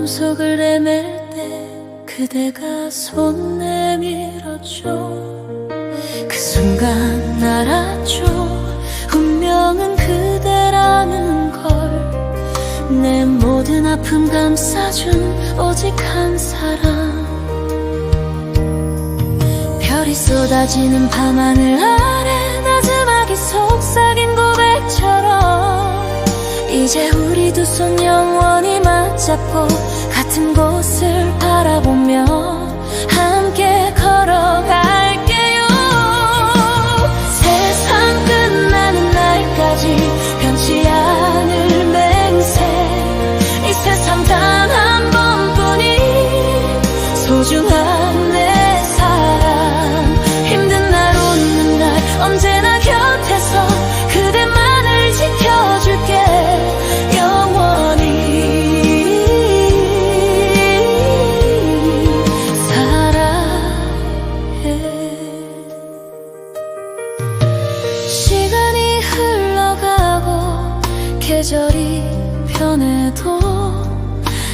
어둠 속을 헤맬 때 그대가 손 내밀었죠 그 순간 알았죠 운명은 그대라는 걸. 내 모든 아픔 감싸준 오직 한 사람 별이 쏟아지는 밤하늘 아래 나지막이 속삭인 고백처럼. 이제 우리 두 손 영원히 맞잡고 같은 곳을 바라보며 함께 걸어갈게요. 세상 끝나는 날까지 변치 않을 맹세. 이 세상 단 한 번뿐인 소중한 내 사랑. 힘든 날 웃는 날 언제나 곁에서 계절이 변해도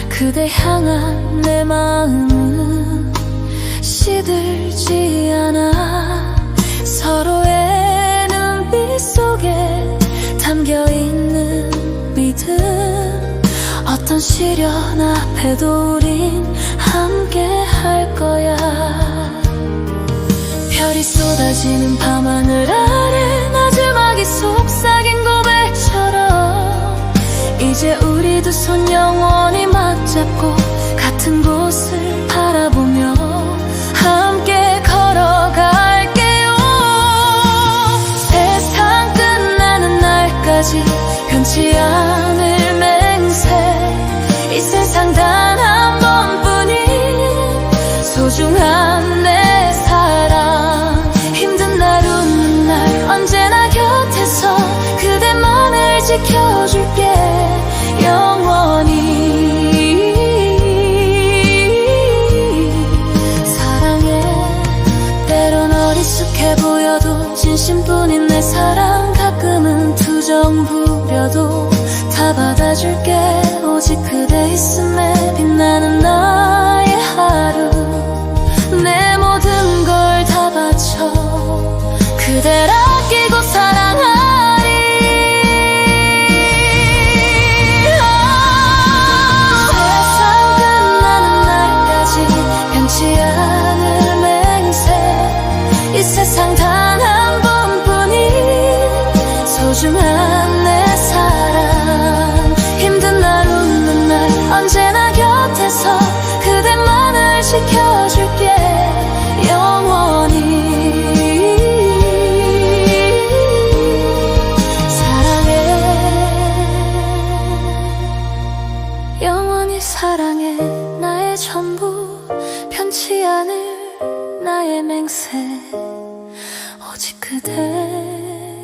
그대 향한 내 마음은 시들지 않아. 서로의 눈빛 속에 담겨 있는 믿음. 어떤 시련 앞에도 우린 함께 할 거야. 별이 쏟아지는 밤하늘 아 날까지 변치 않을 맹세. 이 세상 단 한 번뿐인 소중한 내 사랑. 힘든 날 웃는 날 언제나 곁에서 그대만을 지켜줄게. 영원히. 사랑해. 때론 어리숙해 보여도 진심뿐 부려도 다 받아줄게. 오직 그대 있음에 빛나는 나의 하루. 내 모든 걸 다 바쳐 그댈 아끼고 사랑해 나의 전부 변치 않을 나의 맹세. 오직 그대에게